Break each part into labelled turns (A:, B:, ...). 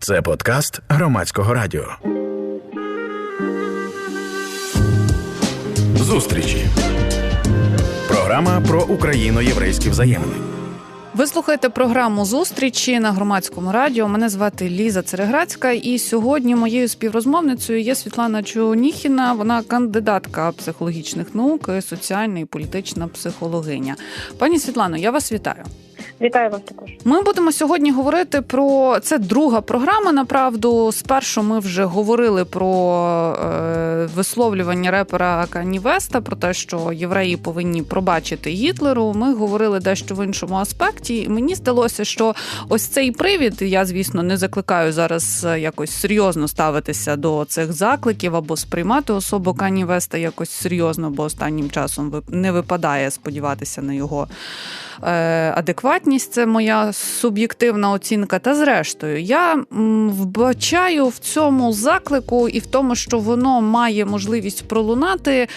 A: Це подкаст громадського радіо. Зустрічі. Програма про україно-єврейські взаємини.
B: Ви слухаєте програму зустрічі на громадському радіо. Мене звати Ліза Цереграцька, і сьогодні моєю співрозмовницею є Світлана Чуніхіна. Вона кандидатка психологічних наук, соціальна і політична психологиня. Пані Світлано, я вас вітаю.
C: Вітаю вас також.
B: Ми будемо сьогодні говорити про це друга програма. Направду, спершу ми вже говорили про е, висловлювання репера Кані Веста про те, що євреї повинні пробачити Гітлеру. Ми говорили дещо в іншому аспекті. Мені здалося, що ось цей привід. Я звісно не закликаю зараз якось серйозно ставитися до цих закликів або сприймати особу Кані Веста якось серйозно, бо останнім часом не випадає сподіватися на його. Е, адекватність це моя суб'єктивна оцінка. Та зрештою, я вбачаю в цьому заклику і в тому, що воно має можливість пролунати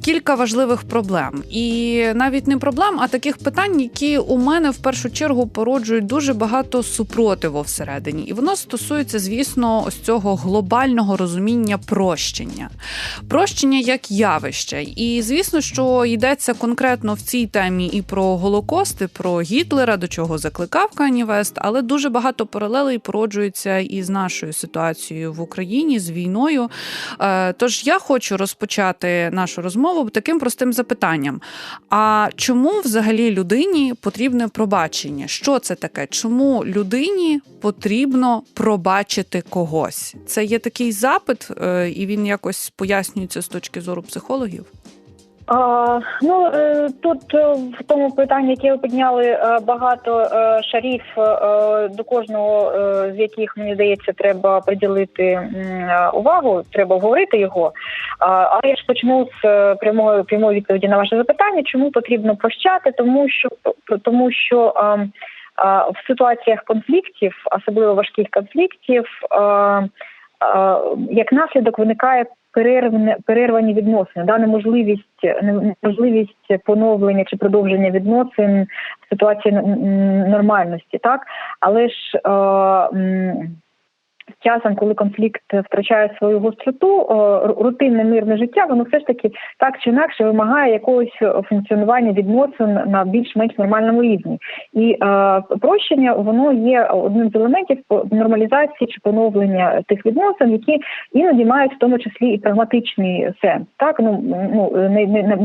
B: кілька важливих проблем. І навіть не проблем, а таких питань, які у мене в першу чергу породжують дуже багато супротиву всередині. І воно стосується, звісно, ось цього глобального розуміння прощення, прощення як явище. І звісно, що йдеться конкретно в цій темі і про Голокост, і про Гітлера, до чого закликав Кані Вест, але дуже багато паралелей породжується і з нашою ситуацією в Україні з війною. Е, тож я хочу розпочати нашу розмову розмову таким простим запитанням: а чому взагалі людині потрібне пробачення? Що це таке? Чому людині потрібно пробачити когось? Це є такий запит, е, і він якось пояснюється з точки зору психологів.
C: Ну е, тут е, в тому питанні, яке ви підняли е, багато шарів, до кожного з яких мені здається, треба приділити увагу, треба говорити його. Але я ж почну з прямої прямої відповіді на ваше запитання, чому потрібно прощати, тому що тому що в ситуаціях конфліктів, особливо важких конфліктів, як наслідок виникає перервне перервані відносини, да неможливість неможливість поновлення чи продовження відносин в ситуації нормальності, так але ж. Е, з часом, коли конфлікт втрачає свою гостроту, рутинне мирне життя, воно все ж таки так чи інакше вимагає якогось функціонування відносин на більш-менш нормальному рівні. І е, прощення воно є одним з елементів нормалізації чи поновлення тих відносин, які іноді мають в тому числі і прагматичний сенс. Так ну ну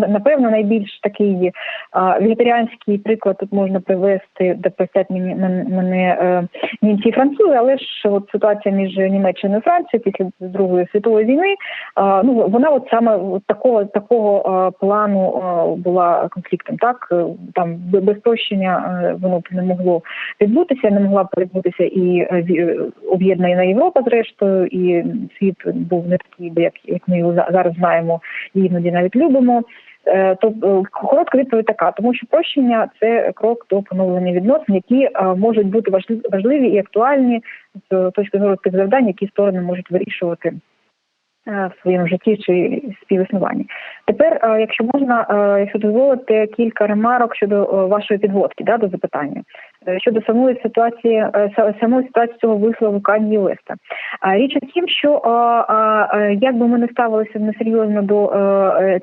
C: напевно найбільш такий е, вегетаріанський приклад тут можна привести, де простять мені мене е, німці і французи, але ж от ситуація між Німеччиною і Францією після Другої світової війни. Ну вона от саме такого такого плану була конфліктом. Так там без прощення воно не могло відбутися, не могла відбутися і е, об'єднана Європа, зрештою, і світ був не такий, як як ми його зараз знаємо, і іноді навіть любимо. Е, то е, коротка відповідь така, тому що прощення це крок до поновлення відносин, які е, можуть бути важливі і актуальні з точки зору тих завдань, які сторони можуть вирішувати. В своєму житті чи співіснуванні. Тепер, якщо можна, якщо дозволити кілька ремарок щодо вашої підводки да, до запитання щодо самої ситуації, самої ситуації цього вислову Кані Веста. Річ у тім, що як би ми не ставилися несерйозно до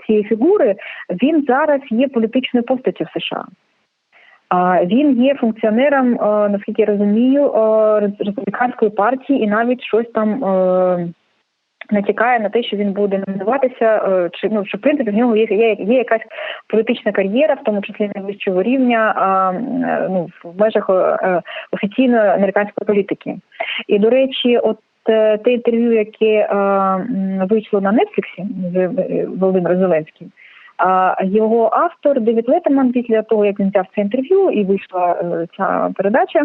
C: цієї фігури, він зараз є політичною постаттю в США. Він є функціонером, наскільки я розумію, республіканської партії і навіть щось там натякає на те, що він буде номінуватися, е, чи ну що в принципі в нього є є, є якась політична кар'єра, в тому числі найвищого рівня, а, е, ну в межах е, офіційної американської політики. І до речі, от. Те інтерв'ю, яке вийшло на Нетфліксі з Володимиром Зеленським, його автор Девід Летеман, після того як він взяв це інтерв'ю і вийшла ця передача,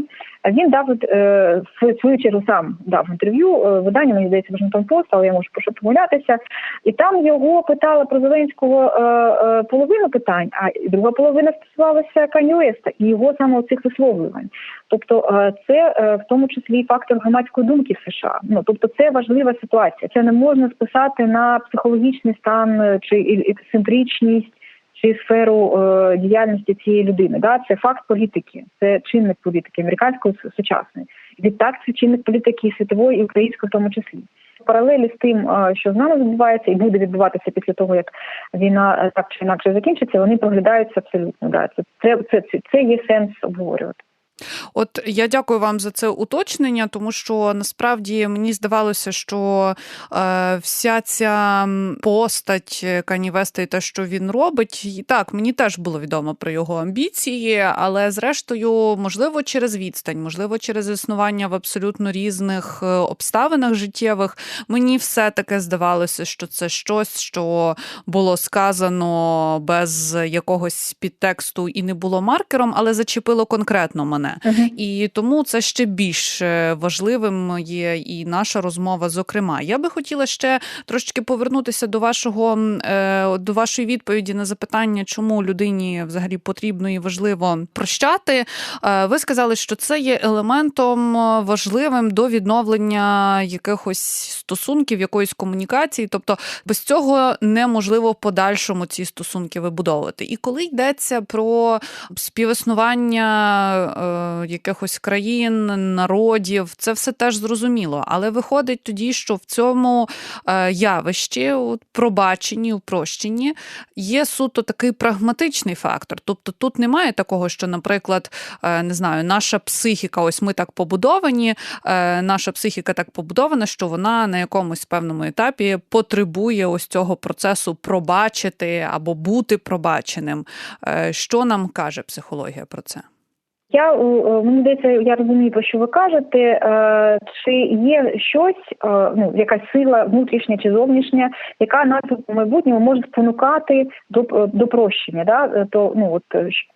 C: він дав е, в свою чергу сам дав інтерв'ю е, видання, мені здається, Вашингтон Пост, але я можу помилятися. І там його питали про Зеленського е, половину питань, а друга половина стосувалася Кані і його саме цих висловлювань. Тобто, це в тому числі фактор громадської думки в США. Ну тобто, це важлива ситуація. Це не можна списати на психологічний стан чи ексцентричність чи сферу е, діяльності цієї людини. Да, це факт політики, це чинник політики американської сучасної. Відтак це чинник політики світової і української в тому числі. Паралелі з тим, що з нами відбувається, і буде відбуватися після того, як війна так чи інакше закінчиться, вони проглядаються абсолютно. Да. Це це, це, це є сенс обговорювати.
B: От я дякую вам за це уточнення, тому що насправді мені здавалося, що е, вся ця постать Кані Веста і те, що він робить, і так мені теж було відомо про його амбіції, але зрештою, можливо, через відстань, можливо, через існування в абсолютно різних е, обставинах життєвих, мені все таки здавалося, що це щось, що було сказано без якогось підтексту і не було маркером, але зачепило конкретно мене мене. Uh-huh. І тому це ще більш е, важливим є і наша розмова. Зокрема, я би хотіла ще трошки повернутися до вашого е, до вашої відповіді на запитання, чому людині взагалі потрібно і важливо прощати. Е, ви сказали, що це є елементом важливим до відновлення якихось стосунків, якоїсь комунікації. Тобто без цього неможливо в подальшому ці стосунки вибудовувати. І коли йдеться про співіснування якихось країн, народів, це все теж зрозуміло. Але виходить тоді, що в цьому е, явищі, пробаченні, упрощенні, є суто такий прагматичний фактор. Тобто тут немає такого, що, наприклад, е, не знаю, наша психіка, ось ми так побудовані, е, наша психіка так побудована, що вона на якомусь певному етапі потребує ось цього процесу пробачити або бути пробаченим. Що нам каже психологія про це?
C: Я е, мені здається, я розумію, про що ви кажете. Е, чи є щось, е, ну якась сила внутрішня чи зовнішня, яка нас у майбутньому може спонукати до до прощення? Да? То ну от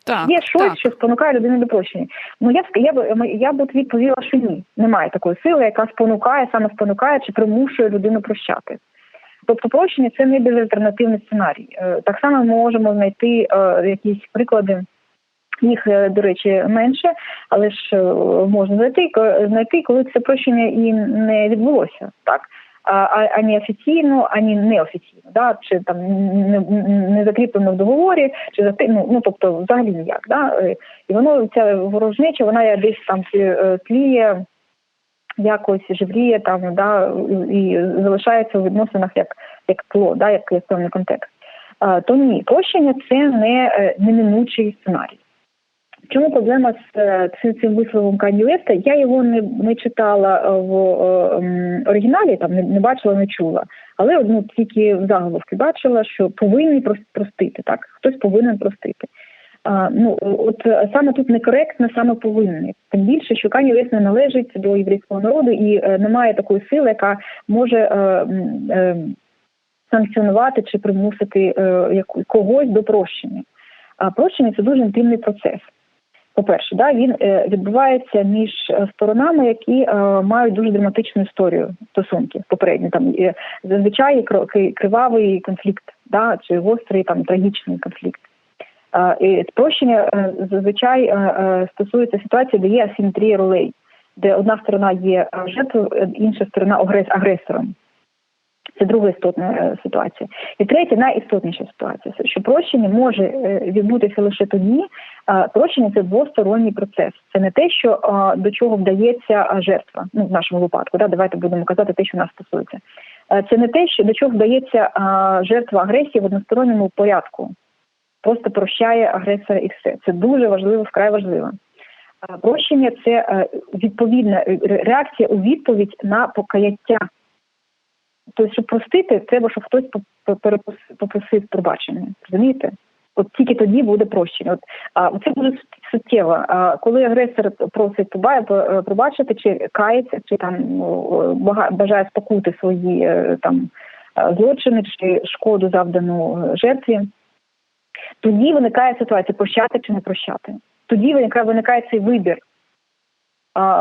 C: так, є щось, так. що спонукає людину до прощення. Ну я я б я б відповіла, що ні, немає такої сили, яка спонукає, саме спонукає чи примушує людину прощати. Тобто прощення це не безальтернативний сценарій. Так само ми можемо знайти якісь приклади. Їх, е, до речі, менше, але ж е, можна знайти знайти, коли це прощення і не відбулося, так? Ані офіційно, ані неофіційно, да? Чи там не, не закріплено в договорі, чи за ну, ну тобто взагалі ніяк, да? Е, і воно ця ворожнеча, вона десь там тліє, якось живріє там, да? І залишається у відносинах як як тло, да, як, як певний контекст. То ні, прощення це не неминучий сценарій. Чому проблема з е, цим цим висловом Кані Веста? Я його не не читала е, в е, оригіналі, там не, не бачила, не чула. Але ну, тільки в заголовки бачила, що повинні простити. Так, хтось повинен простити. А, Ну от саме тут некоректно, саме повинні. Тим більше, що Кані Вест не належить до єврейського народу і е, немає такої сили, яка може е, е, санкціонувати чи примусити е, когось до прощення. А прощення це дуже інтимний процес. По-перше, да, він е, відбувається між е, сторонами, які е, мають дуже драматичну історію стосунків попередньо. Там зазвичай кривавий конфлікт, да, чи гострий там трагічний конфлікт. І Спрощення зазвичай стосується ситуації, де є асиметрія ролей, де одна сторона є жертвою, інша сторона агресором. Це друга істотна ситуація. І третя найістотніша ситуація, що прощення може відбутися лише тоді. Прощення це двосторонній процес. Це не те, що до чого вдається жертва. Ну в нашому випадку, да, давайте будемо казати те, що нас стосується. Це не те, що до чого вдається жертва агресії в односторонньому порядку. Просто прощає агресора і все. Це дуже важливо, вкрай важливо. Прощення це е, відповідна реакція у відповідь на покаяття. Тобто, щоб простити, треба, щоб хтось попросив пробачення. Розумієте? От тільки тоді буде прощення. От це дуже суттєво. Коли агресор просить пробачити, чи кається, чи там ну, бажає спокути свої е, там злочини чи шкоду завдану е, жертві, тоді виникає ситуація прощати чи не прощати. Тоді виникає виникає цей вибір.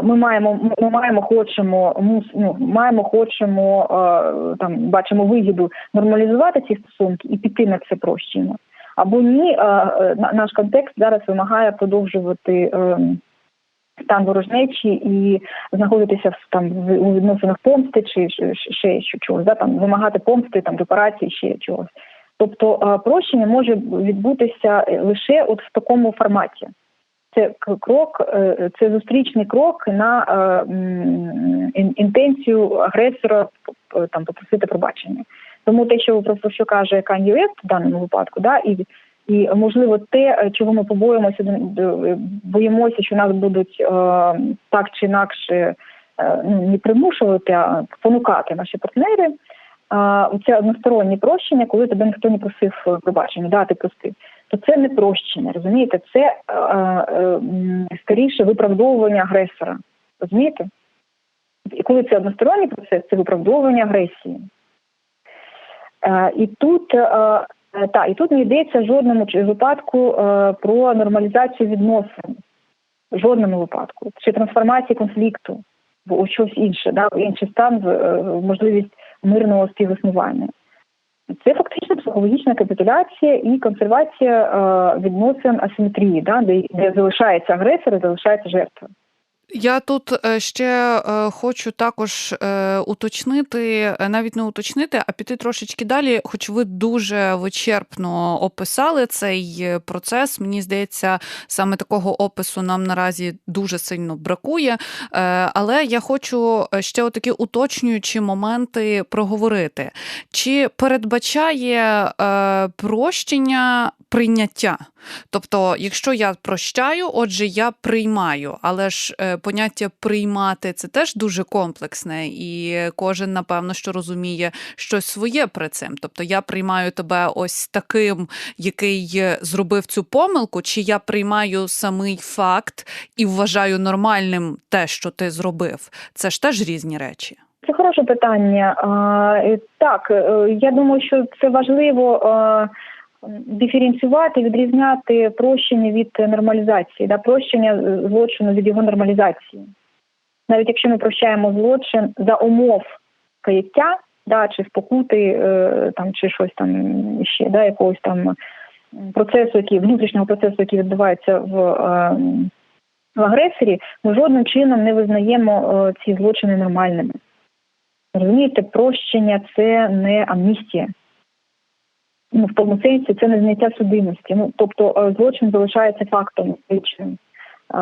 C: Ми маємо, ми маємо, хочемо ну, маємо, хочемо там бачимо вигіду нормалізувати ці стосунки і піти на це прощення. Або ні, наш контекст зараз вимагає продовжувати ем, стан ворожнечі і знаходитися там у відносинах помсти, чи ще що чогось, да там вимагати помсти, там репарації, ще чогось. Тобто прощення може відбутися лише от в такому форматі. це крок, е, це зустрічний крок на інтенцію агресора там попросити пробачення. Тому те, що про що каже Кані Вест в даному випадку, да і і можливо те, чого ми побоїмося, боїмося, що нас будуть е, так чи інакше е, ну, не примушувати, а спонукати наші партнери. Е, це одностороннє прощення, коли тебе ніхто не просив пробачення, да, ти то це не прощення, розумієте? Це е, е, скоріше виправдовування агресора. Розумієте? І коли це односторонній процес, це виправдовування агресії. Е, і тут е, та, і тут не йдеться в жодному випадку е, про нормалізацію відносин. В жодному випадку. Чи трансформації конфлікту, в щось інше, да, в інший стан, е, можливість мирного співіснування. Це фактично психологічна капітуляція і консервація е, відносин асиметрії, да, де залишається агресор і залишається жертва.
B: Я тут е, ще е, хочу також е, уточнити, навіть не уточнити, а піти трошечки далі, хоч ви дуже вичерпно описали цей процес. Мені здається, саме такого опису нам наразі дуже сильно бракує. Але я хочу ще отакі уточнюючі моменти проговорити. Чи передбачає прощення прийняття? Тобто, якщо я прощаю, отже, я приймаю, але ж поняття приймати це теж дуже комплексне, і кожен, напевно, що розуміє щось своє при цим. Тобто я приймаю тебе ось таким, який зробив цю помилку, чи я приймаю самий факт і вважаю нормальним те, що ти зробив. Це ж теж різні речі.
C: Це хороше питання. Так, е, я думаю, що це важливо диференціювати, відрізняти прощення від нормалізації, да, прощення злочину від його нормалізації. Навіть якщо ми прощаємо злочин за умов каяття, да, чи спокути, е, там, чи щось там ще, да, якогось там процесу, який внутрішнього процесу, який відбувається в, е, в агресорі, ми жодним чином не визнаємо е, ці злочини нормальними. Розумієте, прощення це не амністія ну, в тому сенсі це не зняття судимості. Ну тобто е, злочин залишається фактом фізичним. Е,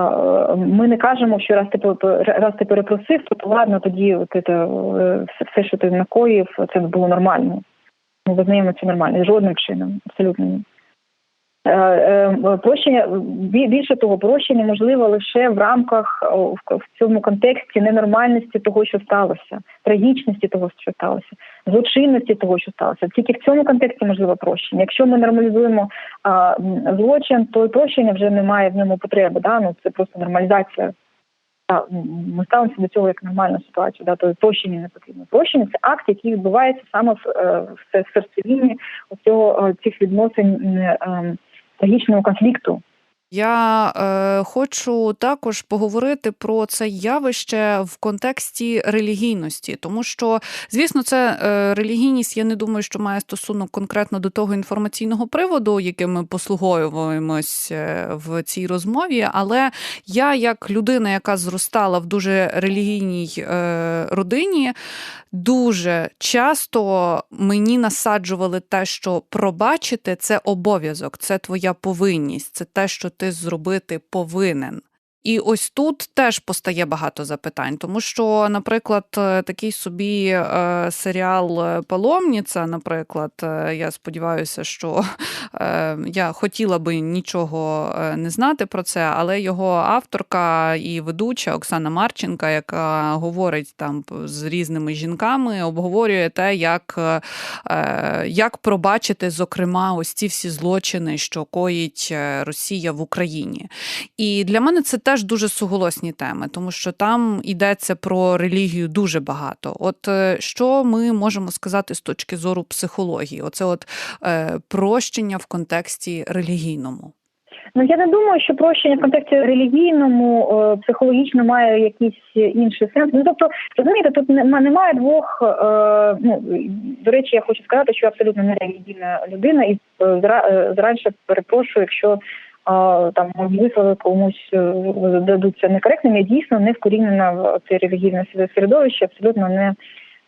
C: ми не кажемо, що раз ти раз ти перепросив, то ладно, тоді от це, е, все, що ти накоїв, це було нормально. Ми визнаємо це нормально. Жодним чином, абсолютно ні. Е, е, прощення більше того, прощення можливо лише в рамках в цьому контексті ненормальності того, що сталося, трагічності того, що сталося, злочинності того, що сталося. Тільки в цьому контексті можливо прощення. Якщо ми нормалізуємо а, злочин, то і прощення вже немає в ньому потреби. Да? Ну це просто нормалізація. Ми ставимося до цього як нормальну ситуацію, да, то прощення не потрібно. Прощення це акт, який відбувається саме в, е, в серцевині цих відносин трагічного конфлікту.
B: Я е, хочу також поговорити про це явище в контексті релігійності, тому що, звісно, це е, релігійність. Я не думаю, що має стосунок конкретно до того інформаційного приводу, яким ми послуговуємось е, в цій розмові. Але я, як людина, яка зростала в дуже релігійній е, родині, дуже часто мені насаджували те, що пробачити це обов'язок, це твоя повинність, це те, що ти зробити повинен. І ось тут теж постає багато запитань, тому що, наприклад, е, такий собі е, серіал е, Паломніця, наприклад, я сподіваюся, що я хотіла би нічого не знати про це, але його авторка і ведуча Оксана Марченка, яка говорить там з різними жінками, обговорює те, як як пробачити, зокрема, ось ці всі злочини, що коїть Росія в Україні. І для мене це теж дуже суголосні теми, тому що там йдеться про релігію дуже багато. От е, що ми можемо сказати з точки зору психології? Оце от е, прощення в контексті релігійному.
C: Ну я не думаю, що прощення в контексті релігійному е, психологічно має якийсь інший сенс. Ну тобто, розумієте, тут немає двох. Е, ну до речі, я хочу сказати, що я абсолютно не релігійна людина, і е, зранше перепрошую, якщо там вислови комусь е, дадуться некоректними, я дійсно не вкорінена в це релігійне середовище, абсолютно не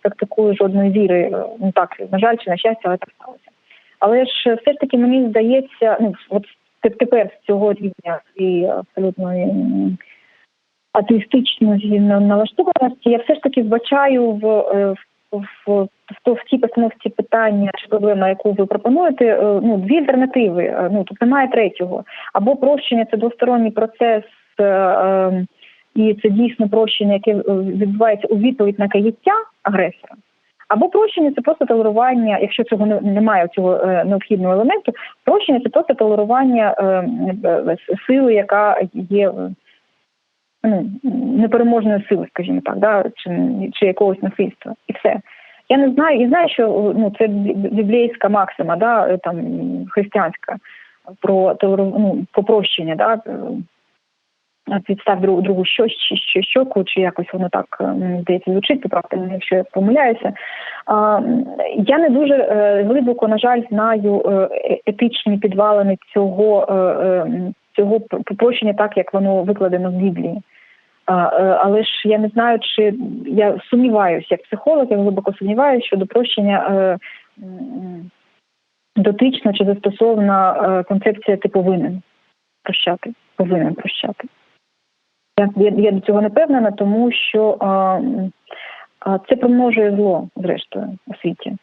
C: практикую жодної віри. Ну так, на жаль, чи на щастя, але так сталося. Але ж все ж таки мені здається, ну от теп- тепер з цього рівня своєї абсолютно м, атеїстичної налаштованості, я все ж таки вбачаю в, е, в, в, в, в тій постановці питання чи проблема, яку ви пропонуєте, е, ну дві альтернативи. Е, Ну тут немає третього. Або прощення це двосторонній процес. е, е, і це дійсно прощення, яке відбувається у відповідь на каяття агресора. Або прощення це просто толерування, якщо цього не- немає цього необхідного елементу, прощення це просто толерування е, е, сили, яка є ну, непереможною силою, скажімо так, да, чи, чи якогось насильства. І все. Я не знаю, і знаю, що ну, це біблійська максима, да, е, там, християнська, про ну, попрощення, да, е, підстав другу, другу що, що, що, щоку, чи якось воно так е, здається звучить, поправте мене, якщо я помиляюся. А, я не дуже глибоко, на жаль, знаю етичні підвалини цього, цього пр- прощення, так як воно викладено в Біблії. Е, але ж я не знаю, чи я сумніваюся, як психолог, я глибоко сумніваюся, що до прощення е, дотична чи застосована е, концепція ти повинен прощати, повинен прощати. Я, я, я до цього не певнена, тому що а, а, це примножує зло, зрештою, у світі.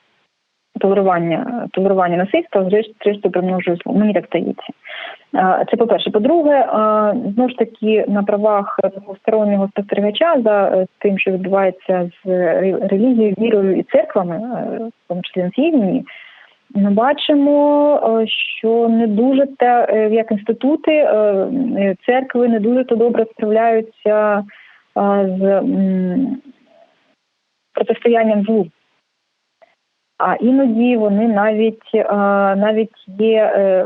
C: Толерування, толерування насильства, зрештою, примножує зло. Мені так здається. Це по-перше. По-друге, знову ж таки, на правах стороннього спостерігача за е, тим, що відбувається з релігією, вірою і церквами, е, в тому числі на ми бачимо, е, що не дуже та е, як інститути церкви не дуже то добре справляються з протистоянням злу. А іноді вони навіть е, навіть є е,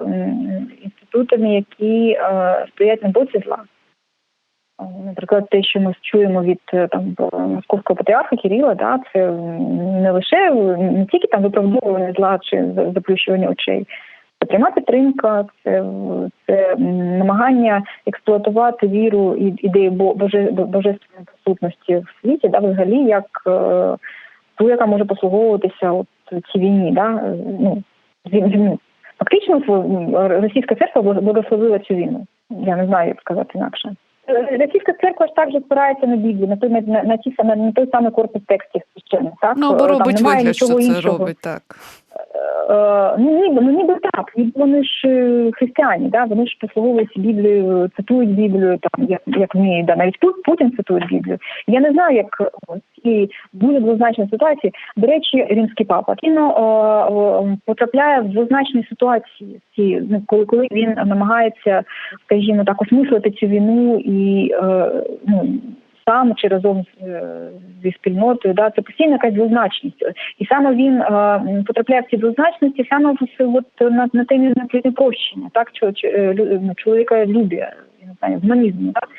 C: інститутами, які е, стоять на боці зла. Наприклад, те, що ми чуємо від там московського патріарха Кирила, да, це не лише не тільки там виправдовування зла чи за- заплющування очей. Це пряма підтримка, це, це намагання експлуатувати віру і ідею бо- боже, божественної присутності в світі, да, взагалі як ту, яка може послуговуватися от цій війні, да, е, ну, війну. Фактично, російська церква благословила цю війну. Я не знаю, як сказати інакше. Е, Російська церква ж також спирається на Біблію, на той на, на, на ті саме на той самий корпус текстів священних. Так
B: Ну,
C: Там
B: робить вигляд, що це
C: іншого.
B: робить так.
C: Е, ну ніби ну ніби так. Ніби вони ж е, християні, да вони ж послуговуються Біблією, цитують Біблію, там як як вміють, да навіть Пу- Путін цитує Біблію. Я не знаю, як цій дуже двозначній ситуації. До речі, римський папа кіно е, потрапляє в двозначні ситуації, ці ну коли коли він намагається, скажімо так, осмислити цю війну і е, ну. Сам чи разом е, зі спільнотою, да, це постійна якась двозначність. І саме він е, потрапляє в ці двозначності саме от, на, на темі прощення, так, чо, е, ну, чоловіка любить, я не знаю, гуманізму, так,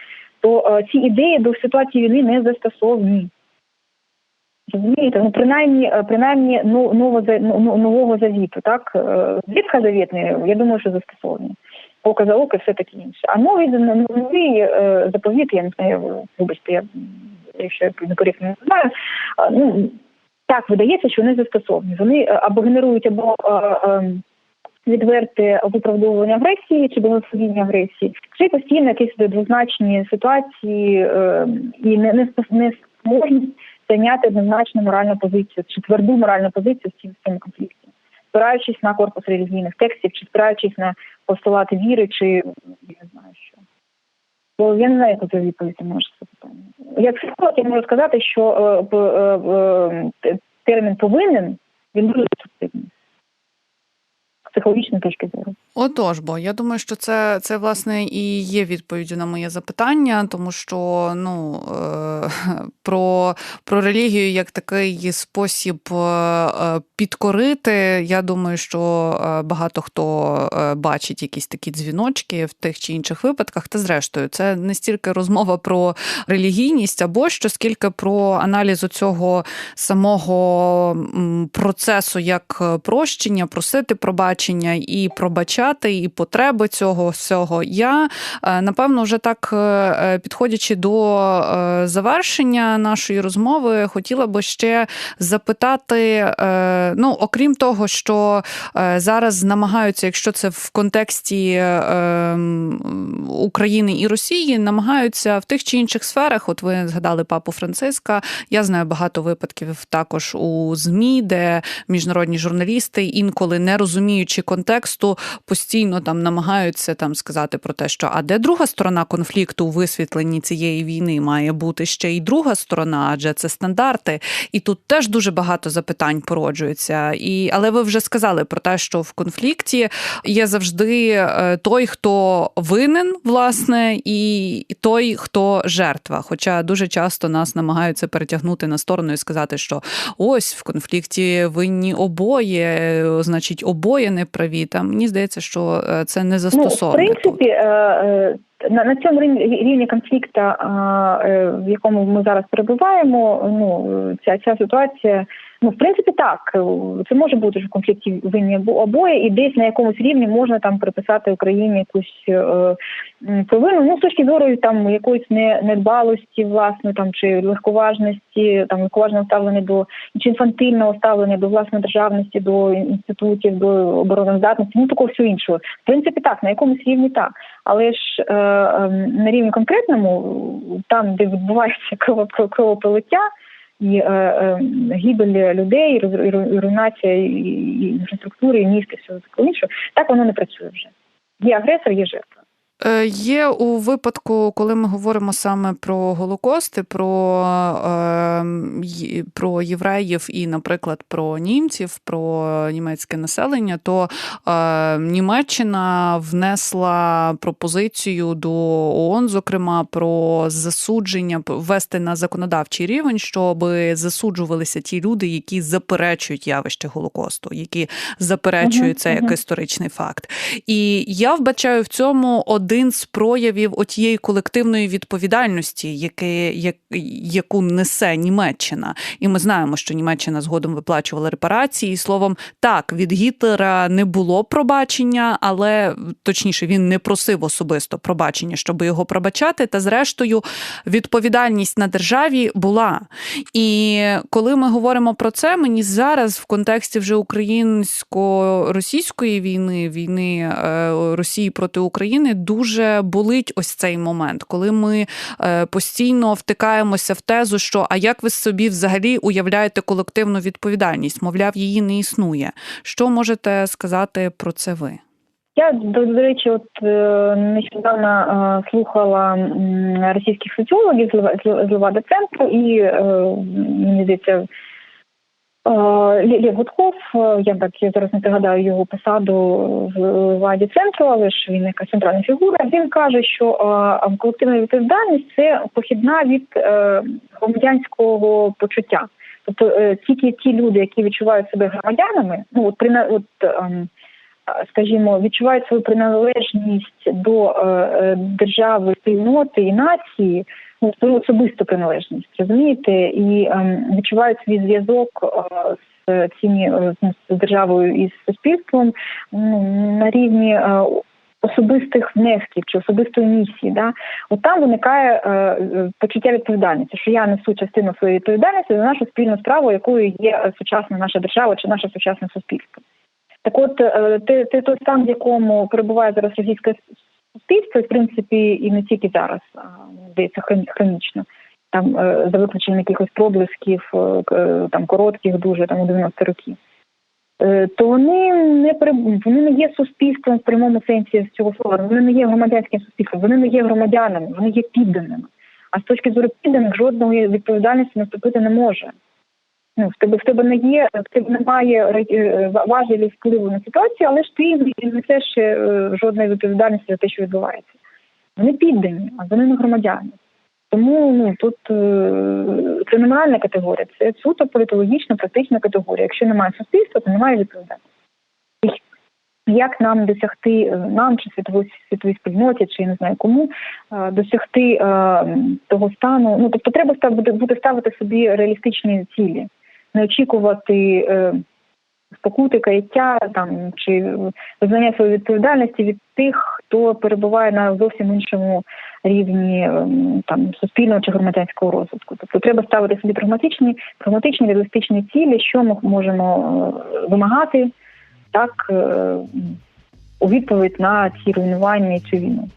C: то ці ідеї до ситуації війни не застосовні. Розумієте, ну принаймні, принаймні ну, ново, за- ну, нового завіту, так? Е, Ветхозавітний, я думаю, що застосовані. Око за око, все таке інше. А новий новий е, заповіт, я не знаю, вибачте, я якщо я некоректно не знаю, ну так видається, що вони застосовані. Вони е, або генерують або е, відверте виправдовування агресії чи благословіння агресії, чи постійно якісь двозначні ситуації е, і не, не, не спроможність зайняти однозначну моральну позицію чи тверду моральну позицію в цьому конфлікті, спираючись на корпус релігійних текстів, чи спираючись на постулати віри, чи я не знаю що. Бо я не знаю, яку ти відповідь на це питання. Як психолог, я можу сказати, що е, е, е, термін повинен він дуже деструктивний з психологічної точки зору.
B: Отож, бо я думаю, що це, це власне і є відповіддю на моє запитання, тому що ну е, про, про релігію як такий спосіб е, е, підкорити. Я думаю, що багато хто бачить якісь такі дзвіночки в тих чи інших випадках. Та зрештою, це не стільки розмова про релігійність або що, скільки про аналіз цього самого процесу як прощення, просити пробачення і пробачати. Вивчати і потреби цього всього. Я напевно вже так підходячи до завершення нашої розмови, хотіла би ще запитати: ну, окрім того, що зараз намагаються, якщо це в контексті ем, України і Росії, намагаються в тих чи інших сферах, от ви згадали папу Франциска. Я знаю багато випадків також у ЗМІ, де міжнародні журналісти інколи не розуміючи контексту, постійно там намагаються там сказати про те, що а де друга сторона конфлікту у висвітленні цієї війни має бути ще й друга сторона, адже це стандарти. І тут теж дуже багато запитань породжується. І але ви вже сказали про те, що в конфлікті є завжди е, той, хто винен, власне, і той, хто жертва. Хоча дуже часто нас намагаються перетягнути на сторону і сказати, що ось в конфлікті винні обоє, значить, обоє не праві. Там мені здається, що е, це не застосовано.
C: Ну, в принципі, е, е, на на цьому рівні конфлікту, в якому ми зараз перебуваємо, ну ця ця ситуація Ну, в принципі, так це може бути ж в конфлікті винні обоє, і десь на якомусь рівні можна там приписати Україні якусь е, провину. Ну з точки зору там якоїсь не недбалості, власне, там чи легковажності, там легковажного ставлення до чи інфантильного ставлення до власної державності, до інститутів, до обороноздатності, ну такого всього іншого. В принципі, так на якомусь рівні так, але ж е, е, на рівні конкретному, там де відбувається кровопролиття, і е, е, гибель людей, і руйнація і, інфраструктури, і міст, і всього іншого, так воно не працює вже. Є агресор, є жертва.
B: Е, є у випадку, коли ми говоримо саме про Голокости, про е, про євреїв і, наприклад, про німців, про німецьке населення, то е, Німеччина внесла пропозицію до ООН, зокрема, про засудження ввести на законодавчий рівень, щоб засуджувалися ті люди, які заперечують явище Голокосту, які заперечують uh-huh, це як uh-huh. історичний факт. І я вбачаю в цьому один один з проявів отієї колективної відповідальності, яке, як, яку несе Німеччина. І ми знаємо, що Німеччина згодом виплачувала репарації. Словом, так, від Гітлера не було пробачення, але точніше він не просив особисто пробачення, щоб його пробачати. Та зрештою, відповідальність на державі була. І коли ми говоримо про це, мені зараз в контексті вже українсько-російської війни, війни е, Росії проти України, дуже дуже болить ось цей момент, коли ми е, постійно втикаємося в тезу, що а як ви собі взагалі уявляєте колективну відповідальність? Мовляв, її не існує. Що можете сказати про це ви?
C: Я до, речі, от е, нещодавно е, слухала російських соціологів з Левада центру, і мені здається, Лєв Гудков, я так я зараз не пригадаю його посаду в владі центру, але ж він яка центральна фігура. Він каже, що колективна відповідальність це похідна від е, громадянського почуття. Тобто е, тільки ті люди, які відчувають себе громадянами, ну от при от, ем, скажімо, відчувають свою приналежність до е, держави, спільноти і нації ну, свою особисту приналежність, розумієте, і ем, відчувають свій зв'язок е, з ціні е, з державою і з суспільством ну, на рівні. Е, Особистих внесків чи особистої місії, да от там виникає е, почуття відповідальності, що я несу частину своєї відповідальності за нашу спільну справу, якою є сучасна наша держава чи наше сучасне суспільство. Так, от е, ти, ти той стан, в якому перебуває зараз російське суспільство, в принципі, і не тільки зараз, здається, хронічно. Там е, за виключенням якихось проблисків, е, там коротких, дуже там у 90 років. То вони не вони не є суспільством в прямому сенсі цього слова. Вони не є громадянським суспільством, вони не є громадянами, вони є підданими. А з точки зору підданих жодної відповідальності наступити не може. Ну, в тебе в тебе не є, в тебе немає важелі впливу на ситуацію, але ж ти не несеш жодної відповідальності за те, що відбувається. Вони піддані, а вони не громадяни. Тому ну тут е, це не моральна категорія, це суто політологічна, практична категорія. Якщо немає суспільства, то немає відповідальності. Як нам досягти е, нам чи світовій світовій спільноті, чи не знаю кому е, досягти того стану? Ну тобто, треба бути ставити собі реалістичні цілі, не очікувати спокути, каяття там чи визнання своєї відповідальності від тих, хто перебуває на зовсім іншому рівні ем, там суспільного чи громадянського розвитку. Тобто треба ставити собі прагматичні, прагматичні реалістичні цілі, що ми можемо е, вимагати так е, у відповідь на ці руйнування і цю війну.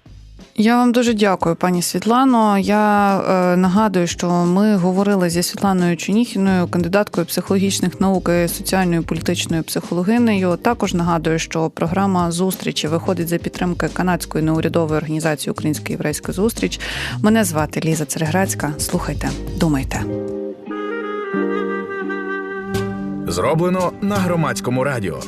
B: Я вам дуже дякую, пані Світлано. Я е, нагадую, що ми говорили зі Світланою Чуніхіною, кандидаткою психологічних наук і соціальною і політичною психологинею. Також нагадую, що програма зустрічі виходить за підтримки канадської неурядової організації Українська єврейська зустріч. Мене звати Ліза Цереграцька. Слухайте, думайте.
A: Зроблено на громадському радіо.